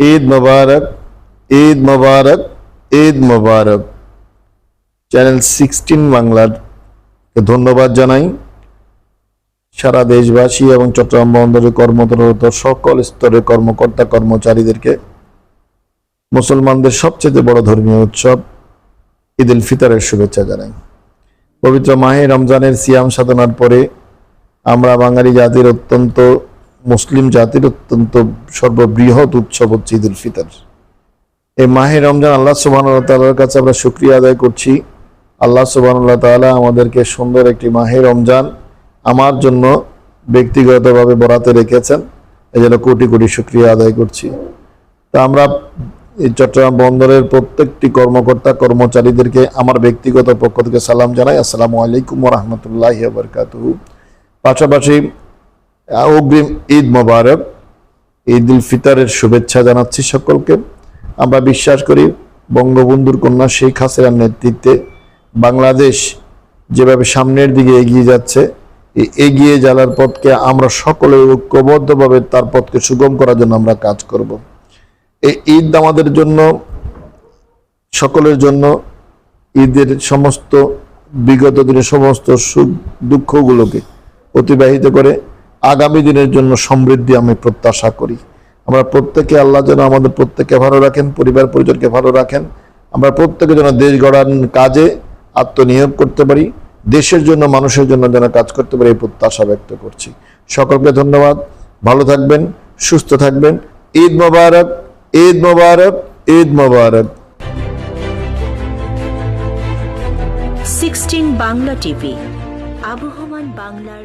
ঈদ মোবারক ঈদ মোবারক ঈদ মোবারক। চ্যানেল সিক্সটিন বাংলার ধন্যবাদ জানাই। সারা দেশবাসী এবং চট্টগ্রাম বন্দরে কর্মরত সকল স্তরের কর্মকর্তা কর্মচারীদেরকে মুসলমানদের সবচেয়ে বড় ধর্মীয় উৎসব ঈদ উল ফিতরের শুভেচ্ছা জানাই। পবিত্র মাহে রমজানের সিয়াম সাধনার পরে আমরা বাঙালি জাতির অত্যন্ত মুসলিম জাতির অত্যন্ত সর্ববৃহৎ উৎসব হচ্ছে ঈদ উল ফিতর। এই মাহে রমজান আল্লাহ সুবাহ তাল্লার কাছে আমরা শুক্রিয়া আদায় করছি। আল্লাহ সুবাহ তাআলা আমাদেরকে সুন্দর একটি মাহে রমজান আমার জন্য ব্যক্তিগতভাবে বরাতে রেখেছেন। এই জন্য কোটি কোটি শুক্রিয়া আদায় করছি। তা আমরা এই চট্টগ্রাম বন্দরের প্রত্যেকটি কর্মকর্তা, কর্মচারীদেরকে আমার ব্যক্তিগত পক্ষ থেকে সালাম জানাই। আসসালামু আলাইকুম রহমতুল্লাহ বরকাতু পাশাপাশি অগ্রিম ঈদ মোবারক, ঈদ উল ফিতরের শুভেচ্ছা জানাচ্ছি সকলকে। আমরা বিশ্বাস করি, বঙ্গবন্ধুর কন্যা শেখ হাসিনার নেতৃত্বে বাংলাদেশ যেভাবে সামনের দিকে এগিয়ে যাচ্ছে এগিয়ে যাওয়ার পথকে আমরা সকলে ঐক্যবদ্ধভাবে তার পথকে সুগম করার জন্য আমরা কাজ করব। এই ঈদ আমাদের জন্য, সকলের জন্য ঈদের সমস্ত, বিগত দিনের সমস্ত সুখ দুঃখগুলোকে অতিবাহিত করে আগামী দিনের জন্য সমৃদ্ধি আমি প্রত্যাশা করি। আমরা প্রত্যেকে আল্লাহ যেন আমাদের প্রত্যেককে ভালো রাখেন, পরিবার পরিজনকে ভালো রাখেন। আমরা প্রত্যেকে যেন দেশ গড়ার কাজে আত্মনিয়োগ করতে পারি। দেশের জন্য, মানুষের জন্য যেন কাজ করতে পারি, এই প্রত্যাশা ব্যক্ত করছি। সকলকে ধন্যবাদ। ভালো থাকবেন, সুস্থ থাকবেন। ঈদ মোবারক ঈদ মোবারক ঈদ মোবারক। সিক্সটিন বাংলা টিভি, আবহমান বাংলার